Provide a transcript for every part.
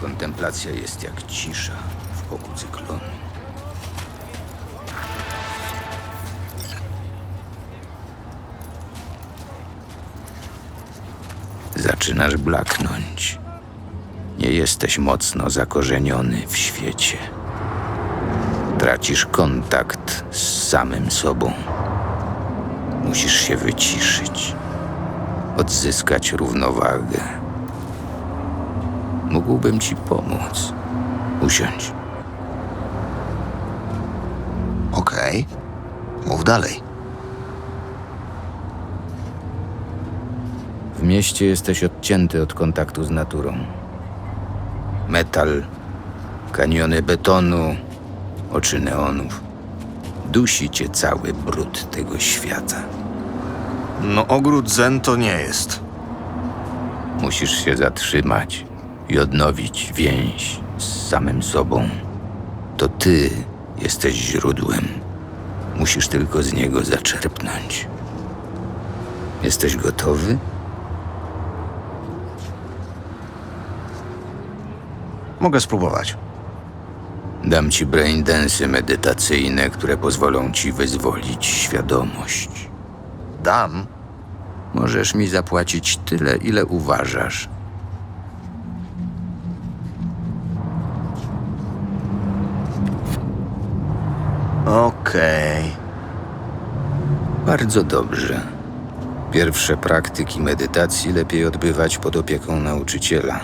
Kontemplacja jest jak cisza w oku cyklonu. Zaczynasz blaknąć. Nie jesteś mocno zakorzeniony w świecie. Tracisz kontakt z samym sobą. Musisz się wyciszyć, odzyskać równowagę. Mógłbym ci pomóc. Usiądź. Okej. Mów dalej. W mieście jesteś odcięty od kontaktu z naturą. Metal, kaniony betonu, oczy neonów. Dusi cię cały brud tego świata. No ogród Zen to nie jest. Musisz się zatrzymać i odnowić więź z samym sobą. To ty jesteś źródłem. Musisz tylko z niego zaczerpnąć. Jesteś gotowy? Mogę spróbować. Dam ci braindensy medytacyjne, które pozwolą ci wyzwolić świadomość. Dam. Możesz mi zapłacić tyle, ile uważasz. Okej. Bardzo dobrze. Pierwsze praktyki medytacji lepiej odbywać pod opieką nauczyciela.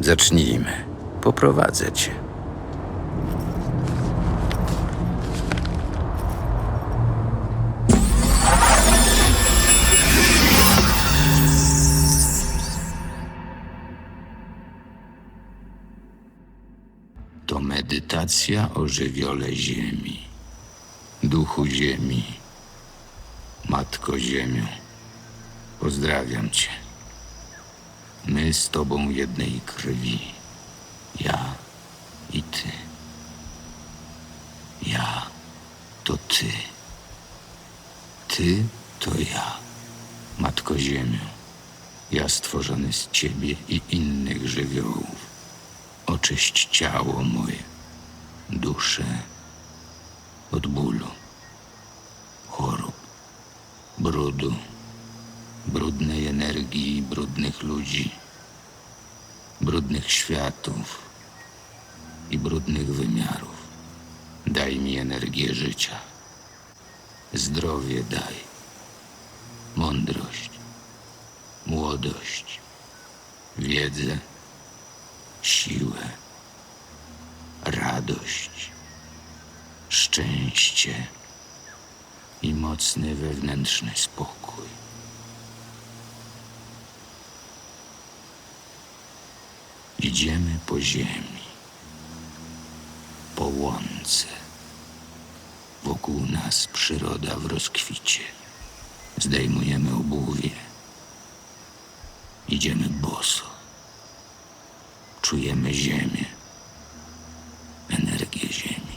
Zacznijmy. Poprowadzę cię. To medytacja o żywiole ziemi, duchu ziemi. Matko Ziemio, pozdrawiam Cię. My z Tobą jednej krwi. Ja i Ty. Ja to Ty. Ty to ja. Matko Ziemio, ja stworzony z Ciebie i innych żywiołów. Oczyść ciało moje, duszę od bólu, chorób brudu, brudnej energii, brudnych ludzi, brudnych światów i brudnych wymiarów. Daj mi energię życia. Zdrowie daj, mądrość, młodość, wiedzę, siłę, radość, szczęście i mocny wewnętrzny spokój. Idziemy po ziemi, po łące. Wokół nas przyroda w rozkwicie. Zdejmujemy obuwie. Idziemy boso. Czujemy ziemię, energię ziemi.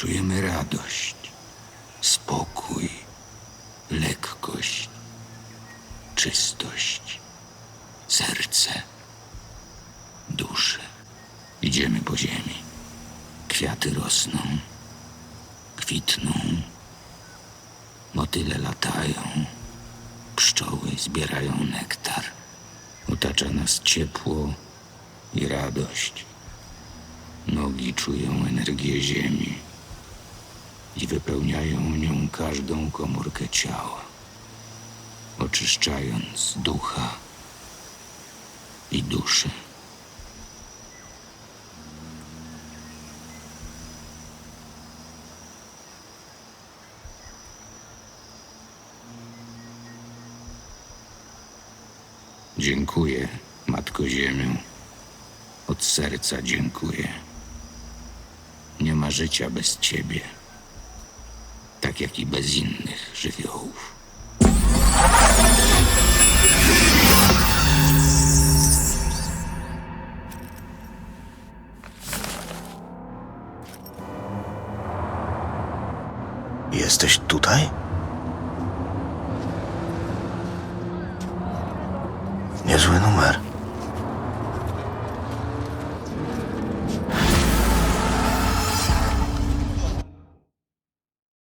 Czujemy radość spokój, lekkość, czystość, serce, duszę. Idziemy po ziemi. Kwiaty rosną, kwitną, motyle latają, pszczoły zbierają nektar. Otacza nas ciepło i radość. Nogi czują energię ziemi i wypełniają nią każdą komórkę ciała, oczyszczając ducha i duszę. Dziękuję, Matko Ziemią. Od serca dziękuję. Nie ma życia bez Ciebie tak jak i bez innych żywiołów. Jesteś tutaj? Niezłe